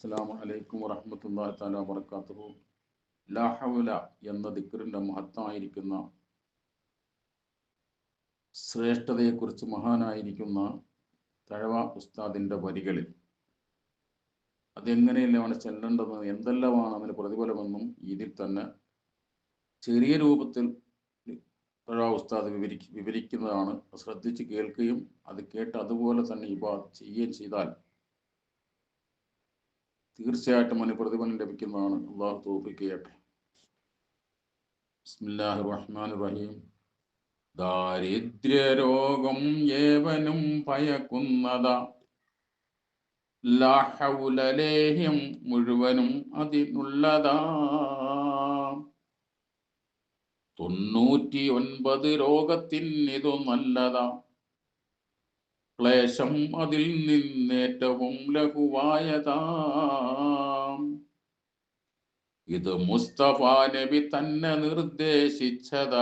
അസ്സലാമു അലൈക്കും വറഹ്മത്തുള്ളാഹി താല വബറകാതുഹു. ലാ ഹൗല എന്ന ദിക്കറിന്റെ മഹത്തായിരിക്കുന്ന ശ്രേഷ്ഠതയെക്കുറിച്ച് മഹാനായിരിക്കുന്ന തഴവ ഉസ്താദിന്റെ വരികളിൽ. അതെങ്ങനെയെല്ലാമാണ് ചെല്ലേണ്ടതെന്ന് എന്തെല്ലാമാണ് അതിന് പ്രതിഫലമെന്നും ഇതിൽ തന്നെ ചെറിയ രൂപത്തിൽ തഴവ ഉസ്താദ് വിവരി വിവരിക്കുന്നതാണ്. ശ്രദ്ധിച്ച് കേൾക്കുകയും അത് കേട്ട് അതുപോലെ തന്നെ ഇബാ ചെയ്യുകയും ചെയ്താൽ തീർച്ചയായിട്ടും അതിന് പ്രതിഫലം ലഭിക്കുന്നതാണ്. അള്ളാഹു തോപ്പിക്ക് ബിസ്മില്ലാഹി റഹ്മാനിർ റഹീം ദാരിദ്ര്യരോഗം ഏവനും ഭയക്കുന്നത. ലാഹൗലലേഹ്യം മുഴുവനും അതിനുള്ളതാ. തൊണ്ണൂറ്റി ഒൻപത് രോഗത്തിനിതു നല്ലതാ. ക്ലേശം അതിൽ നിന്നേറ്റവും ലഘുവായതാം. ഇത് മുസ്തഫ നബി തന്നെ നിർദ്ദേശിച്ചത.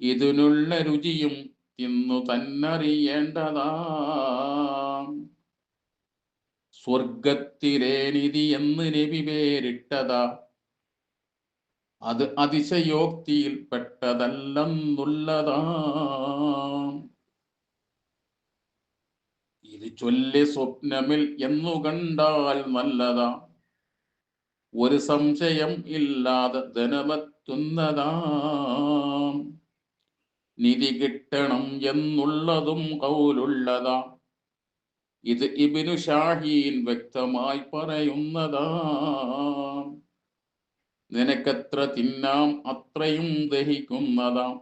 ഇതിനുള്ള രുചിയും തിന്നു തന്നറിയേണ്ടതാ. സ്വർഗത്തിലെ നിധി എന്ന് നബി പേരിട്ടതാ. അത് അതിശയോക്തിയിൽ പെട്ടതല്ലെന്നുള്ളതാ ഇത് ചൊല്ലി സ്വപ്നമിൽ എന്നു കണ്ടാൽ നല്ലതാ. ഒരു സംശയം ഇല്ലാതെ ധനമെത്തുന്നതാ. നിധി കിട്ടണം എന്നുള്ളതും കൗലുള്ളതാ. ഇത് ഇബിനു ഷാഹീൻ വ്യക്തമായി പറയുന്നതാ. നിനക്കെത്ര തിന്നാം അത്രയും ദഹിക്കുന്നതാ.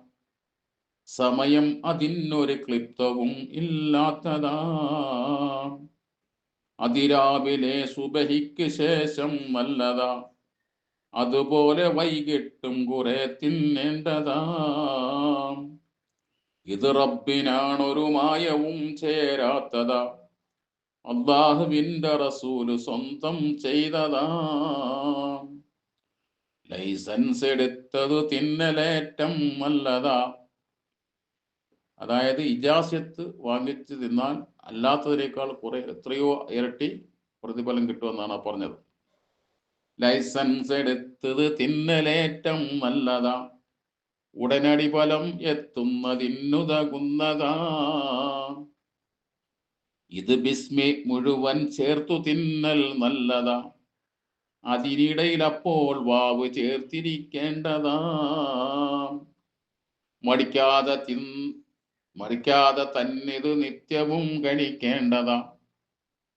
സമയം അതിനൊരു ക്ലിപ്തവും ഇല്ലാത്തതാ. അതിരാവിലെ സുബഹിക്ക് ശേഷം വല്ലതാ. അതുപോലെ വൈകിട്ടും കുറെ തിന്നേണ്ടതാ. ഇത് റബ്ബിനാണൊരു മായവും ചേരാത്തതാ. അള്ളാഹുവിന്റെ റസൂൽ സ്വന്തം ചെയ്തതാ. ലൈസൻസ് എടുത്തത് തിന്നലേറ്റം നല്ലതാ അതായത് ഇജാസ്യത്ത് വാങ്ങിച്ച് തിന്നാൽ അല്ലാത്തതിനേക്കാൾ കുറെ എത്രയോ ഇരട്ടി പ്രതിഫലം കിട്ടുമെന്നാണ് പറഞ്ഞത്. ലൈസൻസ് എടുത്തത് തിന്നലേറ്റം നല്ലതാ. ഉടനടി ഫലം എത്തുന്നതിന്നുതകുന്നതാ ഇത് ബിസ്മി മുഴുവൻ ചേർത്തു തിന്നൽ നല്ലതാ. അതിനിടയിൽ അപ്പോൾ വാവ് ചേർത്തിരിക്കേണ്ടതാ. മടിക്കാതെ തിൻ മടിക്കാതെ തന്നിത് നിത്യവും കഴിക്കേണ്ടതാ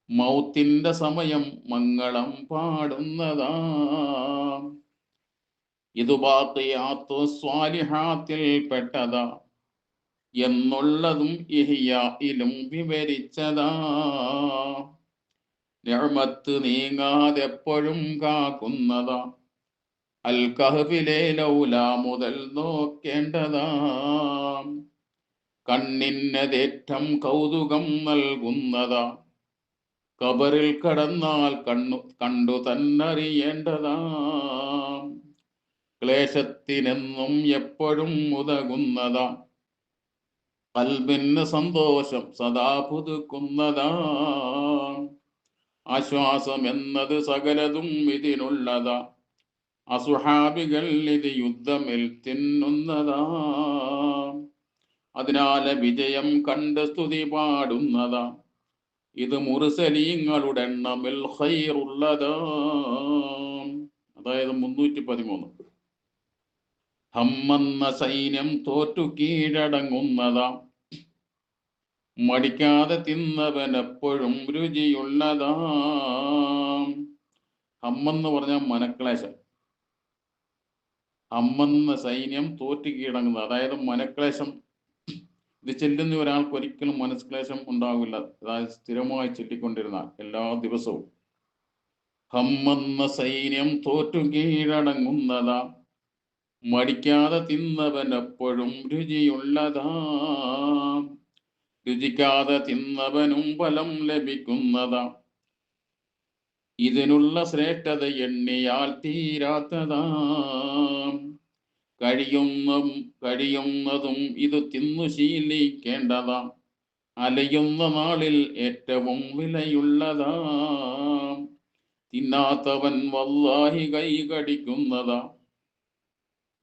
മൗത്തിന്റെ സമയം മംഗളം പാടുന്നതാ. ഇത് ബാത്തിയാത്തു സ്വാലിഹാത്തിൽ പെട്ടതാ. എന്നുള്ളതും ഇഹിയായിലും വിവരിച്ചതാ. ഞമത്ത് നീങ്ങാതെപ്പോഴും കാക്കുന്നതാ. അൽ കഹബിലെ ലൗല മുതൽ നോക്കേണ്ടതാ. കണ്ണിനതേറ്റം കൗതുകം നൽകുന്നതാ. കബറിൽ കടന്നാൽ കണ്ണു കണ്ടു തന്നറിയേണ്ടതാ. ക്ലേശത്തിനെന്നും എപ്പോഴും ഉതകുന്നതാ. കൽബിന് സന്തോഷം സദാ പുതുക്കുന്നതാ. ആശ്വാസം എന്നത് സകലതും ഇതിനുള്ളതാ. അസുഹാബികൾ ഇത് യുദ്ധമിൽ തിന്നുന്നതാ. അതിനാല് വിജയം കണ്ട് സ്തുതി പാടുന്നതാ. ഇത് മുറുസലീങ്ങളുടെ എണ്ണമിൽ ഹൈറുള്ളതാ അതായത് മുന്നൂറ്റി പതിമൂന്ന് ഹമ്മെന്ന സൈന്യം തോറ്റു കീഴടങ്ങുന്നതാ. മടിക്കാതെ തിന്നവൻ എപ്പോഴും രുചിയുള്ളതാ. ഹമ്മെന്ന് പറഞ്ഞാൽ മനക്ലേശം. ഹമ്മെന്ന സൈന്യം തോറ്റു കീഴടങ്ങുന്നത്. അതായത് മനക്ലേശം ഇത് ചെല്ലുന്ന ഒരാൾക്ക് ഒരിക്കലും മനസ്ക്ലേശം ഉണ്ടാവില്ല. അതായത് സ്ഥിരമായി ചൊല്ലിക്കൊണ്ടിരുന്നാൽ എല്ലാ ദിവസവും. ഹമ്മെന്ന സൈന്യം തോറ്റു കീഴടങ്ങുന്നതാ. മടിക്കാതെ തിന്നവൻ എപ്പോഴും രുചിയുള്ളതാ. രുചിക്കാതെ തിന്നവനും ഫലം ലഭിക്കുന്നതാ. ഇതിനുള്ള ശ്രേഷ്ഠത എണ്ണിയാൽ തീരാത്തതാ. കഴിയുന്ന കഴിയുന്നതും ഇത് തിന്നു ശീലിക്കേണ്ടതാ. അലയുന്ന നാളിൽ ഏറ്റവും വിലയുള്ളതാ. തിന്നാത്തവൻ വല്ലാഹി കൈ കടിക്കുന്നതാ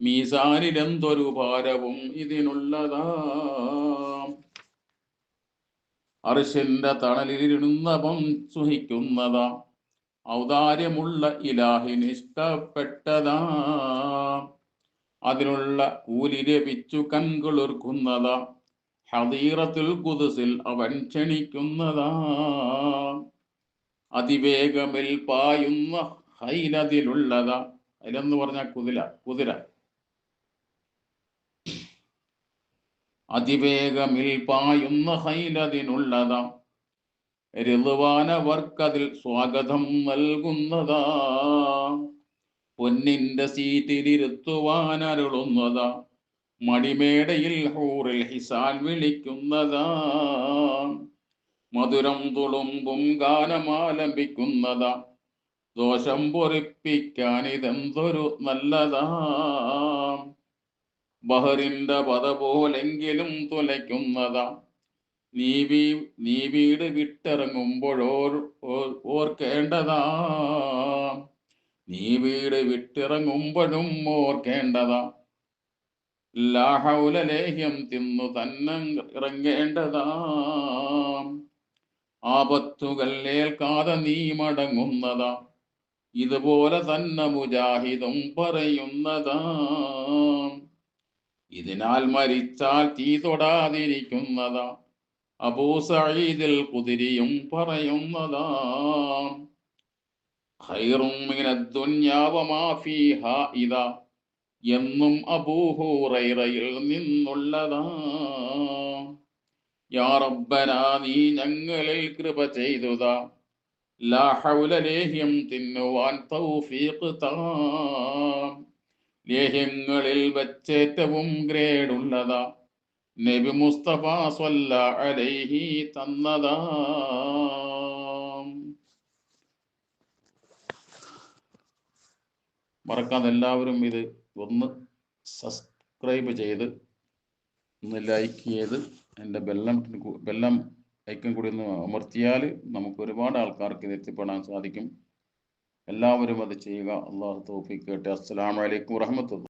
മീസാനിലെന്തൊരു ഭാരവും ഇതിനുള്ളതാ. അർശന്റെ തണലിലിരുന്നവൻ സുഹിക്കുന്നതാ. ഔദാര്യമുള്ള ഇലാഹിന് ഇഷ്ടപ്പെട്ടതാ. അതിനുള്ള ലഭിച്ചു കൺകുളിർക്കുന്നതാ. ഹദീറത്തുൽ കുതിസിൽ അവൻ ക്ഷണിക്കുന്നതാ. അതിവേഗമിൽ പായുന്ന ഹൈലതിലുള്ളതാ. അതിലെന്ന് പറഞ്ഞ കുതിര കുതിര. അതിവേഗമിൽ പായുന്ന ഹൈലതിനുള്ളതാ. ഋതുവാനവർക്കതിൽ സ്വാഗതം നൽകുന്നതാ. പൊന്നിന്റെ സീറ്റിലിരുത്തുവാനരുളുന്നതാ മടിമേടയിൽ ഹൂറിൽ ഹിസാൻ വിളിക്കുന്നതാ. മധുരം തുളുമ്പും ഗാനമാലംബിക്കുന്നതാ ദോഷം പൊറിപ്പിക്കാൻ ഇതെന്തൊരു നല്ലതാ. ബഹറിന്റെ പത പോലെങ്കിലും തുലയ്ക്കുന്നതാ. നീ വീ നീ വീട് വിട്ടിറങ്ങുമ്പോഴോർ ഓർ- ഓർക്കേണ്ടതാ. നീ വീട് വിട്ടിറങ്ങുമ്പോഴും ഓർക്കേണ്ടതാ. ലാഹൗലലേഹ്യം തിന്നു തന്നെ ഇറങ്ങേണ്ടതാ. ആപത്തുകൾ ഏൽക്കാതെ നീ മടങ്ങുന്നതാ. ഇതുപോലെ തന്നെ മുജാഹിദും പറയുന്നതാ. ഇതിനാൽ മരിച്ചാൽ തീ തൊടാതിരിക്കുന്നതാ. അബൂ കുതിരിയും പറയുന്നതാ. എന്നും അബൂഹുറൈറയിൽ നിന്നുള്ളതാ. യാ റബ്ബനാ നീ ഞങ്ങളിൽ കൃപ ചെയ്തുതാ. ലാ ഹൗല ലേഹ്യം തിന്നുവാൻ തൗഫീഖ് താ. ലേഹ്യങ്ങളിൽ വച്ചേറ്റവും ഗ്രേഡുള്ളതാ. നബി മുസ്തഫ സ്വല്ല അലൈഹി തന്നതാ. മറക്കാതെ എല്ലാവരും ഇത് ഒന്ന് സബ്സ്ക്രൈബ് ചെയ്ത് ഒന്ന് ലൈക്ക് ചെയ്ത് എന്റെ ബെല്ലം ബെല്ലം ഐക്കൻ കൂടി ഒന്ന് അമർത്തിയാൽ നമുക്ക് ഒരുപാട് ആൾക്കാർക്ക് ഇത് എത്തിപ്പെടാൻ സാധിക്കും. എല്ലാവരും അത് ചെയ്യുക. അള്ളാഹു തോഫിക്ക് കേട്ടെ. അസ്സലാമലൈക്കും വറഹമത്തുള്ള